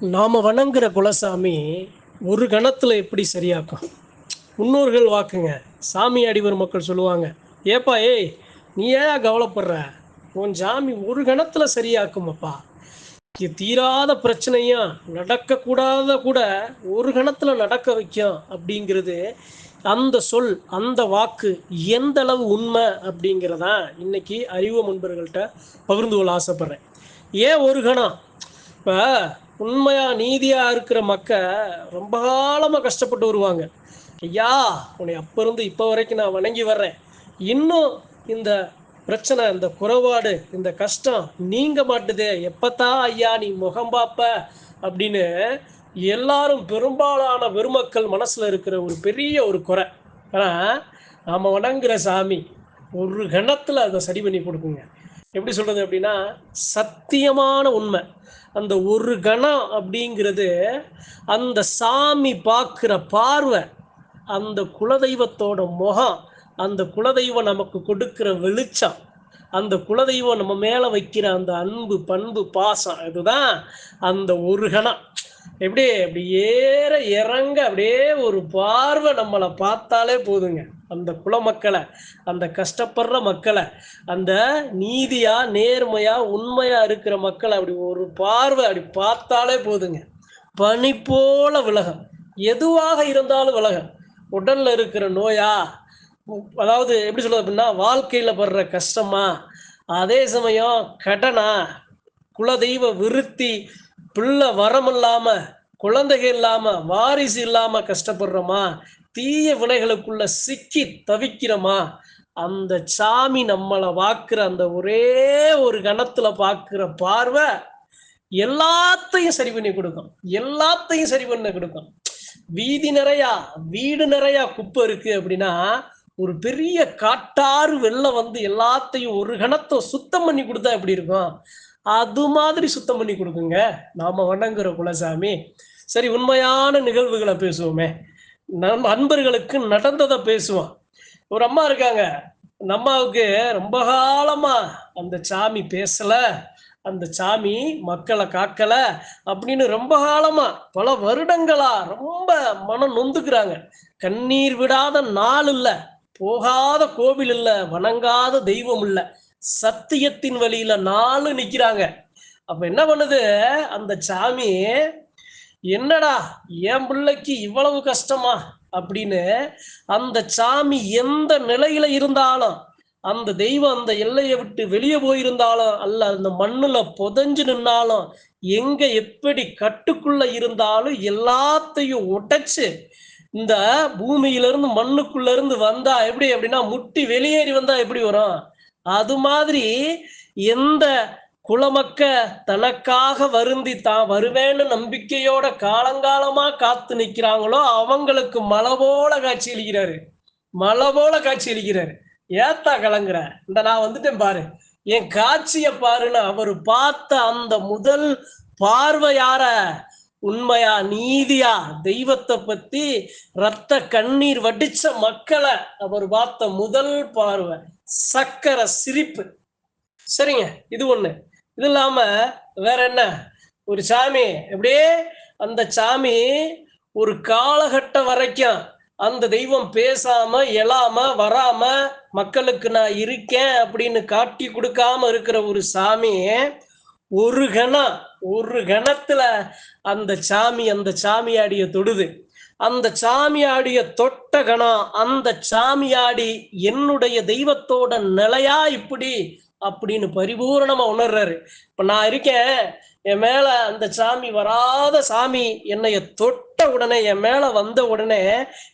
நாம் வணங்குற குலசாமி ஒரு கணத்தில் எப்படி சரியாக்கும்? முன்னோர்கள் வாக்குங்க. சாமி அடிவர் மக்கள் சொல்லுவாங்க. ஏப்பா ஏய் நீ ஏன் கவலைப்படுற? உன் சாமி ஒரு கணத்தில் சரியாக்குமப்பா. இது தீராத பிரச்சனையும் நடக்கக்கூடாத கூட ஒரு கணத்தில் நடக்க வைக்கும் அப்படிங்கிறது அந்த சொல் அந்த வாக்கு எந்த அளவு உண்மை அப்படிங்கிறதா இன்னைக்கு அறிவு முன்பர்கள்ட்ட பகிர்ந்து கொள்ள ஆசைப்படுறேன். ஏன் ஒரு கணம்? இப்போ உண்மையாக நீதியாக இருக்கிற மக்க ரொம்ப காலமாக கஷ்டப்பட்டு வருவாங்க. ஐயா உன்னை அப்போ இருந்து இப்போ வரைக்கும் நான் வணங்கி வர்றேன். இன்னும் இந்த பிரச்சனை இந்த குறைபாடு இந்த கஷ்டம் நீங்க மாட்டுதே. எப்பத்தான் ஐயா நீ முகம் பாப்ப? அப்படின்னு எல்லாரும் பெரும்பாலான பெருமக்கள் மனசுல இருக்கிற ஒரு பெரிய ஒரு குறை. ஆனா நாம வணங்குற சாமி ஒரு கணத்துல அதை சரி பண்ணி கொடுக்குங்க. எப்படி சொல்றது அப்படின்னா சத்தியமான உண்மை. அந்த ஒரு கணம் அப்படிங்கிறது அந்த சாமி பார்க்குற பார்வை அந்த குலதெய்வத்தோட முகம் அந்த குலதெய்வம் நமக்கு கொடுக்குற வெளிச்சம் அந்த குலதெய்வம் நம்ம மேலே வைக்கிற அந்த அன்பு பண்பு பாசம் இதுதான் அந்த ஒரு கணம். எப்படி அப்படி ஏற இறங்க அப்படியே ஒரு பார்வை நம்மளை பார்த்தாலே போதுங்க. அந்த குலமக்களை அந்த கஷ்டப்படுற மக்களை அந்த நீதியா நேர்மையா உண்மையா இருக்கிற மக்களை அப்படி ஒரு பார்வை அப்படி பார்த்தாலே போதுங்க. பனி போல விலகம். எதுவாக இருந்தாலும் விலகம். உடல்ல இருக்கிற நோயா அதாவது எப்படி சொல்றது அப்படின்னா வாழ்க்கையில படுற கஷ்டமா அதே சமயம் கடனா குலதெய்வ விருத்தி பிள்ளை வரம் இல்லாம குழந்தைகள் இல்லாம வாரிசு இல்லாம கஷ்டப்படுறோமா தீய வினைகளுக்குள்ள சிக்கி தவிக்கிறோமா? அந்த சாமி நம்மளை பார்க்குற அந்த ஒரே ஒரு கணத்துல பார்க்குற பார்வை எல்லாத்தையும் சரி பண்ணி கொடுக்கும். எல்லாத்தையும் சரி பண்ண கொடுக்கும். வீதி நிறையா வீடு நிறையா குப்பை இருக்கு அப்படின்னா ஒரு பெரிய காட்டாறு வெள்ளம் வந்து எல்லாத்தையும் ஒரு கணத்தை சுத்தம் பண்ணி கொடுத்தா எப்படி இருக்கும்? அது மாதிரி சுத்தம் பண்ணி கொடுக்குங்க. நாம வணங்குற குலசாமி. சரி உண்மையான நிகழ்வுகளை பேசுவோமே. நம் அன்பர்களுக்கு நடந்ததை பேசுவோம் ஒரு அம்மா இருக்காங்க. அந்த அம்மாவுக்கு ரொம்ப காலமா அந்த சாமி பேசல அந்த சாமி மக்களை காக்கல அப்படின்னு ரொம்ப காலமா பல வருடங்களா ரொம்ப மனம் நொந்துக்கிறாங்க. கண்ணீர் விடாத நாள் இல்ல போகாத கோவில் இல்ல வணங்காத தெய்வம் இல்ல சத்தியத்தின் வழியில நாலு நிக்கிறாங்க. அப்ப என்ன பண்ணுது? அந்த சாமி என்னடா என் பிள்ளைக்கு இவ்வளவு கஷ்டமா? அப்படின்னு அந்த சாமி எந்த நிலையில இருந்தாலும் அந்த தெய்வம் அந்த எல்லையை விட்டு வெளியே போயிருந்தாலும் அல்ல அந்த மண்ணுல புதஞ்சு நின்னாலும் எங்க எப்படி கட்டுக்குள்ள இருந்தாலும் எல்லாத்தையும் உடைச்சு இந்த பூமியிலிருந்து மண்ணுக்குள்ள இருந்து வந்தா எப்படி அப்படின்னா முட்டி வெளியேறி வந்தா எப்படி வரும்? அது மாதிரி எந்த குலமக்க தனக்காக வருந்தி தான் வருவேன்னு நம்பிக்கையோட காலங்காலமா காத்து நிற்கிறாங்களோ அவங்களுக்கு மலை போல காட்சி அளிக்கிறாரு. மலை போல காட்சி அளிக்கிறாரு. ஏத்தா கலங்குற? இந்த நான் வந்துட்டேன் பாரு. என் காட்சிய பாருன்னு அவர் பார்த்த அந்த முதல் பார்வையார உண்மையா நீதியா? தெய்வத்தை பத்தி ரத்த கண்ணீர் வடிச்ச மக்களை அவர் பார்த்த முதல் பார்வை. சக்கர சிரிப்பு. சரிங்க? இது ஒண்ணு. இது இல்லாம வேற என்ன? ஒரு சாமி எப்படியே அந்த சாமி ஒரு காலகட்டம் வரைக்கும் அந்த தெய்வம் பேசாம எழாம வராம மக்களுக்கு நான் இருக்கேன் அப்படின்னு காட்டி கொடுக்காம இருக்கிற ஒரு சாமி ஒரு கணம் ஒரு கணத்துல அந்த சாமி அந்த சாமியாடிய தொடுது. அந்த சாமியாடிய தொட்ட கணம் அந்த சாமியாடி என்னுடைய தெய்வத்தோட நிலையா இப்படி அப்படின்னு பரிபூரணமா உணர்றாரு. இப்ப நான் இருக்கேன் என் மேல அந்த சாமி வராத சாமி என்னைய தொட்ட உடனே என் மேல வந்த உடனே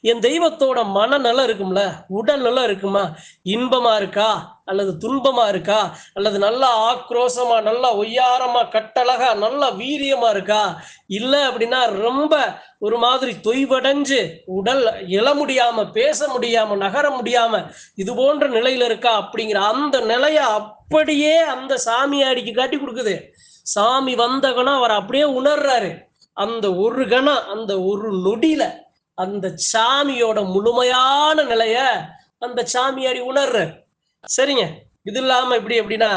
என் தெய்வத்தோட மனநலம் இருக்கும்ல? உடல் நலம் இருக்குமா? இன்பமா இருக்கா? அல்லது துன்பமா இருக்கா? அல்லது நல்லா ஆக்ரோஷமா நல்லா ஒய்யாரமா கட்டழகா நல்லா வீரியமா இருக்கா? இல்ல அப்படின்னா ரொம்ப ஒரு மாதிரி தொய்வடைஞ்சு உடல் எழ முடியாம பேச முடியாம நகர முடியாம இது போன்ற நிலையில இருக்கா? அப்படிங்கிற அந்த நிலைய அப்படியே அந்த சாமியாடிக்கு காட்டி கொடுக்குது. சாமி வந்த கணம் அவர் அப்படியே உணர்றாரு. அந்த ஒரு கணம் அந்த ஒரு நொடியில அந்த சாமியோட முழுமையான நிலைய அந்த சாமியாடி உணர்றாரு. சரிங்க. இது இல்லாம எப்படி எப்படின்னா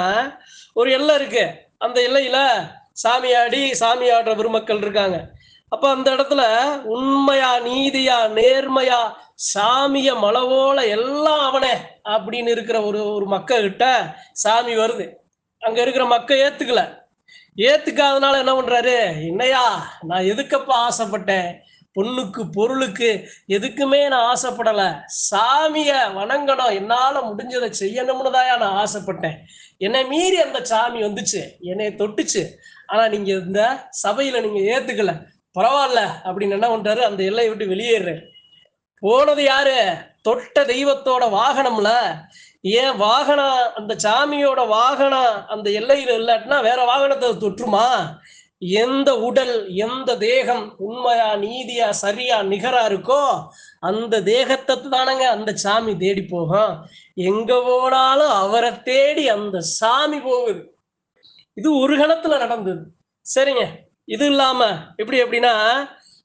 ஒரு எல்லை இருக்கு. அந்த எல்லையில சாமியாடி சாமி ஆடுற பெருமக்கள் இருக்காங்க. அப்ப அந்த இடத்துல உண்மையா நீதியா நேர்மையா சாமிய மலவோல எல்லாம் அவனே அப்படின்னு இருக்கிற ஒரு ஒரு மக்க கிட்ட சாமி வருது. அங்க இருக்கிற மக்கள் ஏத்துக்கல. ஏத்துக்காதனால என்ன பண்றாரு? என்னையா நான் எதுக்கப்பா ஆசைப்பட்டேன்? பொண்ணுக்கு பொருளுக்கு எதுக்குமே நான் ஆசைப்படல. சாமிய வணங்கணும். என்னால முடிஞ்சதை செய்யணும்னு தான் நான் ஆசைப்பட்டேன். என்னை மீறி அந்த சாமி வந்துச்சு. என்னை தொட்டுச்சு. ஆனா நீங்க இந்த சபையில நீங்க ஏத்துக்கல. பரவாயில்ல. அப்படின்னு என்ன பண்றாரு? அந்த எல்லையை விட்டு வெளியேறு போனது யாரு? தொட்ட தெய்வத்தோட வாகனம்ல ஏன் வாகனம் அந்த சாமியோட வாகனம் அந்த எல்லையில் இல்லாட்டினா வேற வாகனத்தை தொற்றுமா? எந்த உடல் எந்த தேகம் உண்மையா நீதியா சரியா நிகரா இருக்கோ அந்த தேகத்தை தானங்க அந்த சாமி தேடி போகும் எங்க போனாலும் அவரை தேடி அந்த சாமி போகுது. இது ஒரு கணத்துல நடந்தது. சரிங்க. இது இல்லாம எப்படி எப்படின்னா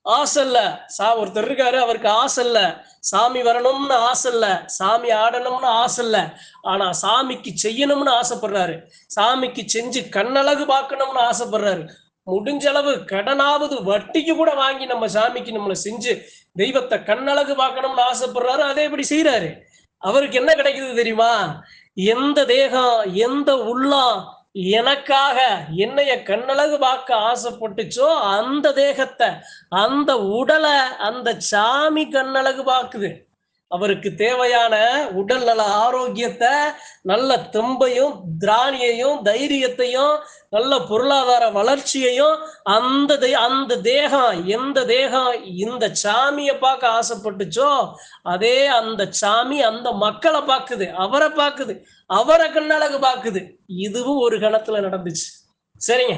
ஆசை இல்ல. சா ஒருத்தர் இருக்காரு அவருக்கு ஆசை இல்ல. சாமி வரணும்னு ஆசை இல்ல. சாமி ஆடணும்னு ஆசை இல்ல. ஆனா சாமிக்கு செய்யணும்னு ஆசைப்படுறாரு. சாமிக்கு செஞ்சு கண்ணழகு பார்க்கணும்னு ஆசைப்படுறாரு. முடிஞ்ச அளவு கடனாவது வட்டிக்கு கூட வாங்கி நம்ம சாமிக்கு நம்மளை செஞ்சு தெய்வத்தை கண்ணழகு பார்க்கணும்னு ஆசைப்படுறாரு. அதே இப்படி செய்யறாரு அவருக்கு என்ன கிடைக்குது தெரியுமா? எந்த தேகம் எந்த உள்ளம் எனக்காக என்னைய கண்ணழகு பார்க்க ஆசைப்பட்டுச்சோ அந்த தேகத்தை அந்த உடலை அந்த சாமி கண்ணழகு பார்க்குது. அவருக்கு தேவையான உடல் நல ஆரோக்கியத்தை நல்ல தெம்பையும் திராணியையும் தைரியத்தையும் நல்ல பொருளாதார வளர்ச்சியையும் அந்த அந்த தேகம் எந்த தேகம் இந்த சாமியை பார்க்க ஆசைப்பட்டுச்சோ அதே அந்த சாமி அந்த மக்களை பார்க்குது அவரை பார்க்குது அவரை கண்ணழகு பார்க்குது. இதுவும் ஒரு கணத்துல நடந்துச்சு. சரிங்க.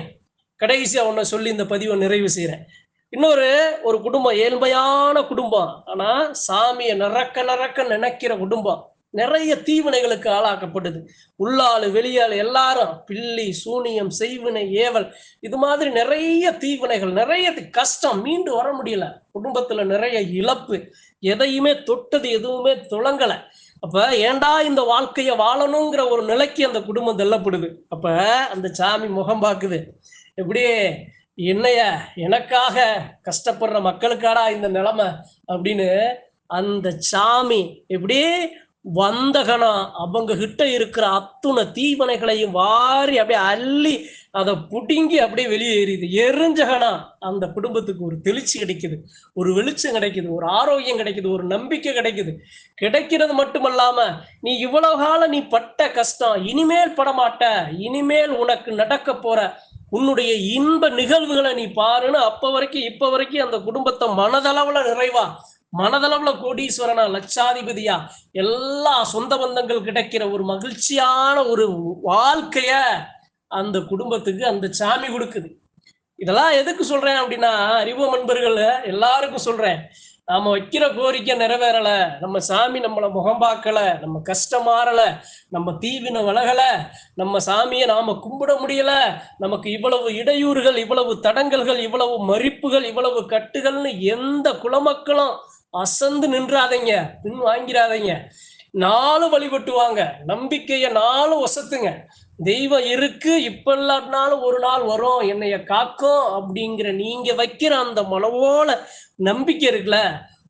கடைசியா ஒன்ன சொல்லி இந்த பதிவை நிறைவு செய்யறேன் இன்னொரு ஒரு குடும்பம் ஏழ்மையான குடும்பம். ஆனா சாமியை நிறக்க நிறக்க நினைக்கிற குடும்பம். நிறைய தீவினைகளுக்கு ஆளாக்கப்படுது. உள்ளாளு வெளியாளு எல்லாரும் பில்லி சூனியம் செய்வினை ஏவல் இது மாதிரி நிறைய தீவினைகள் நிறைய கஷ்டம் மீண்டு வர முடியல. குடும்பத்துல நிறைய இழப்பு. எதையுமே தொட்டது எதுவுமே துளங்கல. அப்ப ஏண்டா இந்த வாழ்க்கைய வாழணுங்கிற ஒரு நிலைக்கு அந்த குடும்பம் தள்ளப்படுது. அப்ப அந்த சாமி முகம் பார்க்குது. எப்படியே என்னைய எனக்காக கஷ்டப்படுற மக்களுக்காடா இந்த நிலைமை அப்படின்னு அந்த சாமி எப்படி வந்தகனம் அவங்க கிட்ட இருக்கிற அத்துணை தீவனைகளையும் வாரி அப்படியே அள்ளி அதை புடுங்கி அப்படியே வெளியேறிது எரிஞ்சகனா அந்த குடும்பத்துக்கு ஒரு தெளிச்சி கிடைக்குது. ஒரு வெளிச்சம் கிடைக்குது. ஒரு ஆரோக்கியம் கிடைக்குது. ஒரு நம்பிக்கை கிடைக்குது. கிடைக்கிறது மட்டுமல்லாம நீ இவ்வளவு காலம் நீ பட்ட கஷ்டம் இனிமேல் படமாட்ட இனிமேல் உனக்கு நடக்க போற உன்னுடைய இன்ப நிகழ்வுகளை நீ பாருன்னு அப்ப வரைக்கும் இப்ப வரைக்கும் அந்த குடும்பத்தை மனதளவுல நிறைவா மனதளவுல கோடீஸ்வரனா லட்சாதிபதியா எல்லா சொந்த பந்தங்கள் கிடைக்கிற ஒரு மகிழ்ச்சியான ஒரு வாழ்க்கைய அந்த குடும்பத்துக்கு அந்த சாமி கொடுக்குது. இதெல்லாம் எதுக்கு சொல்றேன் அப்படின்னா அறிவு நண்பர்கள் எல்லாருக்கும் சொல்றேன். நாம வைக்கிற கோரிக்கை நிறைவேறல. நம்ம சாமி நம்மள முகம் பார்க்கல நம்ம கஷ்டம் மாறல நம்ம தீவின வளகல நம்ம சாமியை நாம கும்பிட முடியல நமக்கு இவ்வளவு இடையூறுகள் இவ்வளவு தடங்கல்கள் இவ்வளவு மறிப்புகள் இவ்வளவு கட்டுகள்னு எந்த குலமக்களும் அசந்து நின்றாதீங்க பின் வாங்கிறாதீங்க நாளும் வழிபட்டுவாங்க. நம்பிக்கையை நாளும் ஒசத்துங்க. தெய்வம் இருக்கு இப்ப இல்லாட்டினாலும் ஒரு நாள் வரும் என்னைய காக்கும் அப்படிங்கிற நீங்க வைக்கிற அந்த மனவோல நம்பிக்கை இருக்குல்ல?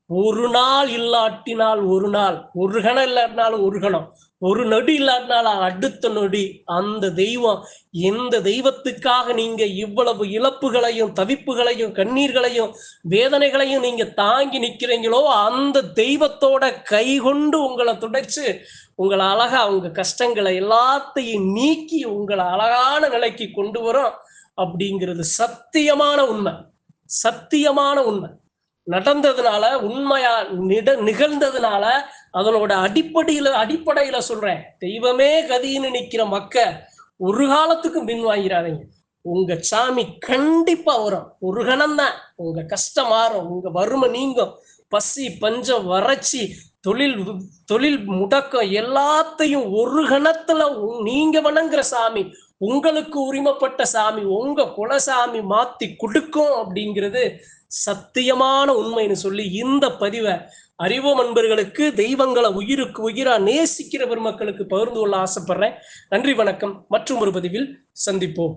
ஒரு நாள் இல்லாட்டினால் ஒரு நாள். ஒரு கணம் இல்லாட்டினாலும் ஒரு கணம். ஒரு நொடி இல்லாட்டினால் அடுத்த நொடி. அந்த தெய்வம் எந்த தெய்வத்துக்காக நீங்க இவ்வளவு இழப்புகளையும் தவிப்புகளையும் கண்ணீர்களையும் வேதனைகளையும் நீங்க தாங்கி நிக்கிறீங்களோ அந்த தெய்வத்தோட கை கொண்டு உங்களை துடைச்சு உங்களை அழகா உங்க கஷ்டங்களை எல்லாத்தையும் நீக்கி உங்களை அழகான நிலைக்கு கொண்டு வரும் அப்படிங்கிறது சத்தியமான உண்மை. சத்தியமான உண்மை. நடந்ததுனால உண்மையா நிட நிகழ்ந்ததுனால அதனோட அடிப்படையில அடிப்படையில சொல்றேன். தெய்வமே கதின்னு நிக்கிற மக்க ஒரு காலத்துக்கும் பின் வாங்கிறாதீங்க உங்க சாமி கண்டிப்பா வரும். ஒரு கணம்தான் உங்க கஷ்டம் மாறும். உங்க வறுமை நீங்கும். பசி பஞ்சம் வறட்சி தொழில் தொழில் முடக்கம் எல்லாத்தையும் ஒரு கணத்துல உ- நீங்க வணங்குற சாமி. உங்களுக்கு உரிமைப்பட்ட சாமி உங்க குலசாமி மாத்தி கொடுக்கும் அப்படிங்கிறது சத்தியமான உண்மைன்னு சொல்லி இந்த பதிவை அறிவு அன்பர்களுக்கு தெய்வங்களை உயிருக்கு உயிரா நேசிக்கிற பெருமக்களுக்கு பகிர்ந்து கொள்ள ஆசைப்படுறேன். நன்றி வணக்கம். மற்றும் ஒரு பதிவில் சந்திப்போம்.